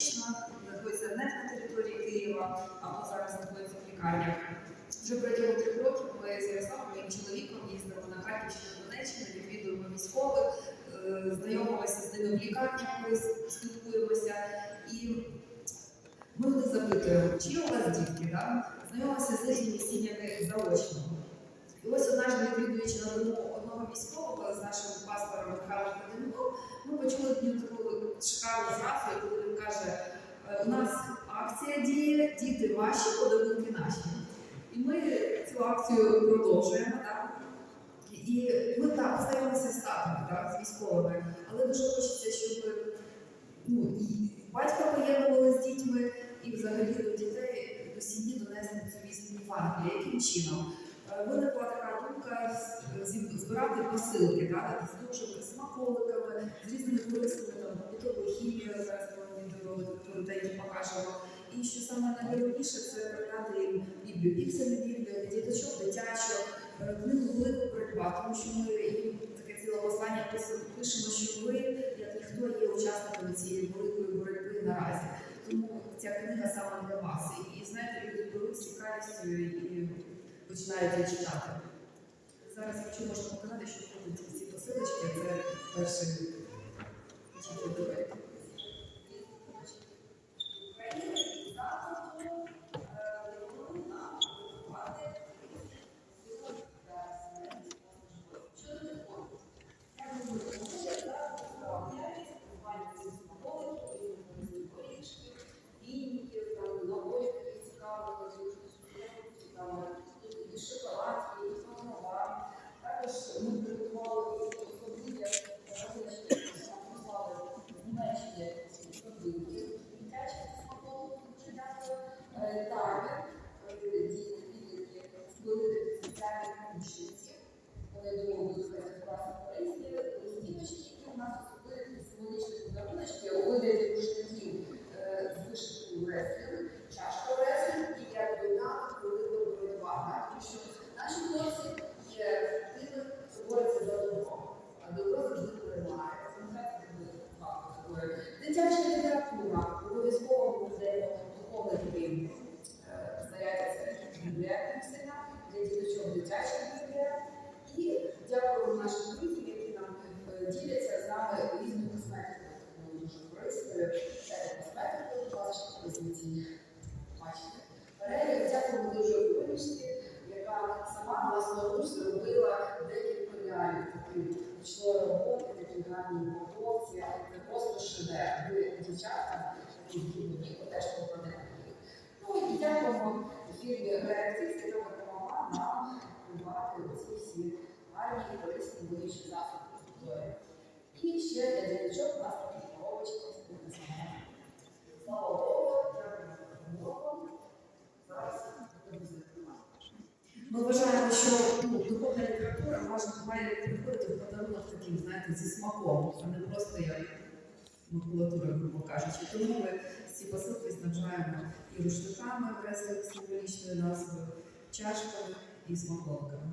Знаходиться не на території Києва, або зараз знаходиться в лікарнях. Вже протягом трьох років ми з Ярославом, моїм чоловіком, їздимо на Харківщину, Донеччину, відвідуємо військових, е, знайомимося з ними в лікарнях, спілкуємося. І ми них запитуємо, чи у вас дітки, да? знайомимося з різними сім'ями заочно. І ось однажды відвідуючи на дому одного військового з нашим пастором Михайлом Каденюком, ми почули таку шикарну фразу, каже: «Е, у нас акція діє, діти ваші, подарунки наші. І ми цю акцію продовжуємо. Так? І ми так познайомилися з татами, так, з військовими, але дуже хочеться, щоб ну, і батька поєднували з дітьми, і взагалі до дітей, до сім'ї донесли цю вісну Євангелія. Яким чином? Е, Виникла така думка збирати посилки да, з душами, смаколиками, з різними корисними коротенько покажемо. І що саме найголовніше, це передати їм Біблію, піксельну Біблію, діточок, дитячу, е, книгу велику придбати, тому що ми їм таке ціле послання пишемо, що ви, як ніхто, є учасниками цієї великої боротьби наразі. Тому ця книга саме для вас. І знаєте, люди беруть з цікавістю і починають її читати. Зараз, якщо можна показати, що входить ці посилочки, це перший тільки давайте. і шоколад, і самовар. Також ми приготували особливі послали в Німеччині продукти, дитячі смаколики, дуже дякую. Е, Таргет, е, діти, підлітки, були спеціальні помічниці. Вони думаю, будуть сказати класно корисні. Листівочки, які у нас особливі символічні подаруночки у вигляді рушників е, з вишивкою реслінг, чашка реслінг і як додаток великого боротьба. Так? Тому що наші хлопці є тими, хто бореться за добро, а добро завжди перемагає. Пам'ятаєте, коли факт такої. Дитяча література, обов'язково ми даємо духовний рівень. Знарядиться біблія сина, для діточок дитяча біблія. І дякуємо нашим друзям, які нам е, діляться з нами різною косметикою. Такою дуже корисною. Це косметикою, будь ласка, позиції. Бачите. Перелік, дякуємо дуже вирішці, яка сама власноруч зробила декілька реалів таких ручної роботи, такі гарні упаковці. Це просто шедевр. Ви, дівчата, які віку теж попадете. Ну і дякуємо фірмі Реактив, яка допомогла нам придбати ці всі гарні корисні болючі засоби. І ще для діточок у нас такі коробочки. Слава Богу, дякуємо за допомогу. Зараз будемо знімати. Ми вважаємо, що ну, духовна література має приходити в подарунок таким, знаєте, зі смаком, а не просто як макулатура, грубо кажучи. Тому ми ці посилки снабжаємо і рушниками, креслами символічною назвою, чашками і смаколиками.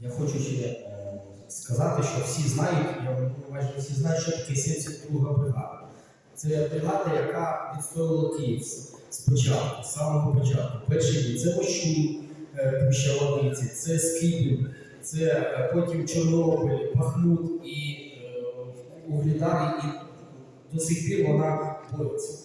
Я хочу ще е, сказати, що всі знають, я майже всі знають, що таке 72 бригада. Це бригада, яка відстоювала Київ спочатку, з самого початку. Перший день це Мощун, е, це Скибів, це е, потім Чорнобиль, Бахмут і е, Углідар, і до сих пір вона бореться.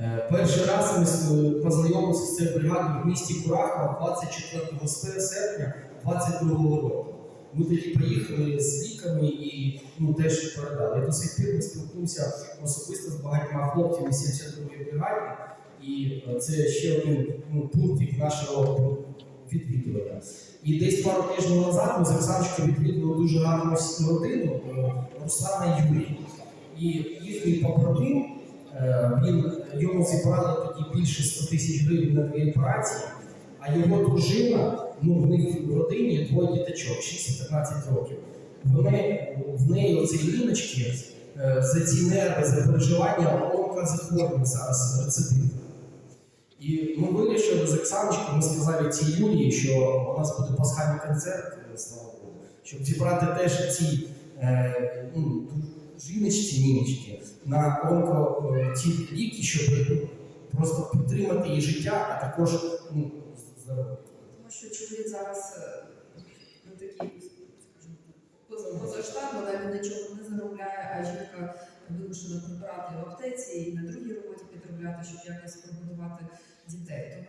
Е, Перший раз ми познайомилися з цією бригадою в місті Курахова 24 серпня 22 року. Ми тоді приїхали з ліками і ну, теж передали. Я до сих пір ми спілкуємося особисто з багатьма хлопцями 72-ї бригади, і це ще один ну, пункт нашого відвідування. І десь пару тижнів назад ми з Оксаночкою відвідали дуже гарну родину е, Руслана Юрій. І їхній побратим, е, він йому зібрали тоді більше 100 тисяч гривень на дві операції, а його дружина, ну в них в родині двоє діточок, 6 15 років. Вони в неї оці ліночки е, за ці нерви, за переживання онкозахворювання зараз рецидив. І ми вирішили з Оксаночкою, ми сказали цій Юлії, що у нас буде пасхальний концерт, е, слава Богу, щоб зібрати теж ці е, ну, жіночці, німечці на онко е, ті ліки, щоб просто підтримати її життя, а також ну, здоров'я. Тому що чоловік зараз е, ну, такий, скажімо так, поза, поза штат, вона він нічого не заробляє, а жінка вимушена прибирати в аптеці і на другій роботі підробляти, щоб якось прогодувати дітей.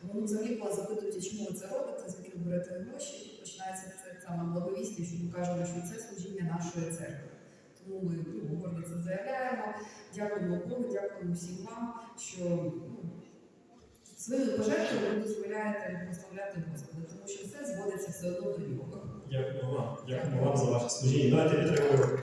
Тому вони взагалі коли запитують, чому ви це робите, звідки берете гроші, і починається це саме благовістя, що ми кажемо, що це служіння нашої церкви. Тому ми ну, гордо це заявляємо. Дякуємо Богу, дякуємо всім вам, що ну, своїми пожертвами ви дозволяєте прославляти Господа, тому що все зводиться все одно до нього. Дякую вам. Дякую вам за ваше служіння. Давайте підтримуємо